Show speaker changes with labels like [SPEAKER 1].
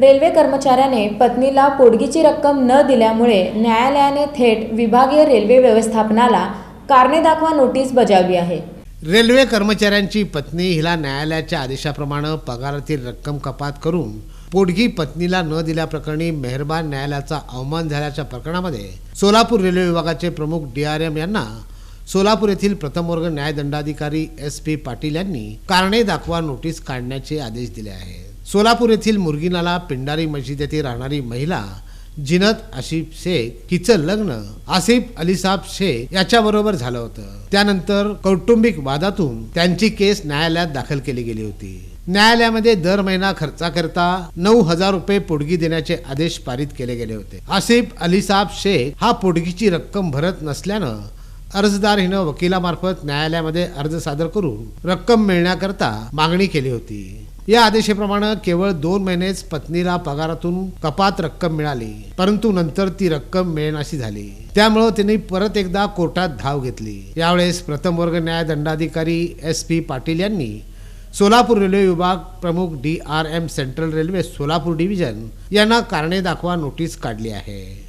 [SPEAKER 1] Railway कर्मचाऱ्याने पत्नीला पोडगीची रक्कम न दिल्यामुळे न्यायालयाने थेट विभागीय रेल्वे व्यवस्थापनाला कारणे दाखवा नोटीस बजावली आहे.
[SPEAKER 2] रेल्वे कर्मचाऱ्यांची पत्नी हिला न्यायालयाच्या आदेशाप्रमाणे पगारातील रक्कम कपात करून पोटगी पत्नीला न दिल्याप्रकरणी मेहरबान न्यायालयाचा अवमान झाल्याच्या प्रकरणामध्ये सोलापूर रेल्वे विभागाचे प्रमुख डी आर एम यांना सोलापूर येथील प्रथम वर्ग न्यायदंडाधिकारी एस पी पाटील यांनी कारणे दाखवा नोटीस काढण्याचे आदेश दिले आहेत. सोलापूर येथील मुरगीनाला पिंडारी मस्जिद येथे राहणारी महिला जिनत आशिफ शेख हिचं लग्न आसिफ अलीसाब शेख याच्याबरोबर झालं होतं. त्यानंतर कौटुंबिक वादातून त्यांची केस न्यायालयात दाखल केली गेली होती. न्यायालयामध्ये दर महिना खर्चाकरता नऊ हजार रुपये पोटगी देण्याचे आदेश पारित केले गेले होते. आसिफ अलीसाब शेख हा पोटगीची रक्कम भरत नसल्यानं अर्जदार हिनं वकिलामार्फत न्यायालयामध्ये अर्ज सादर करून रक्कम मिळण्याकरता मागणी केली होती. या आदेशाप्रमाणे केवळ दोन महिनेच पत्नीला पगारातून कपात रक्कम मिळाली परंतु नंतर ती रक्कम मिळेनाशी झाली. त्यामुळं तिने परत एकदा कोर्टात धाव घेतली. यावेळेस प्रथम वर्ग न्याय दंडाधिकारी एस पी पाटील यांनी सोलापूर रेल्वे विभाग प्रमुख D R M central railway Solapur division यांना कारणे दाखवा नोटीस काढली आहे.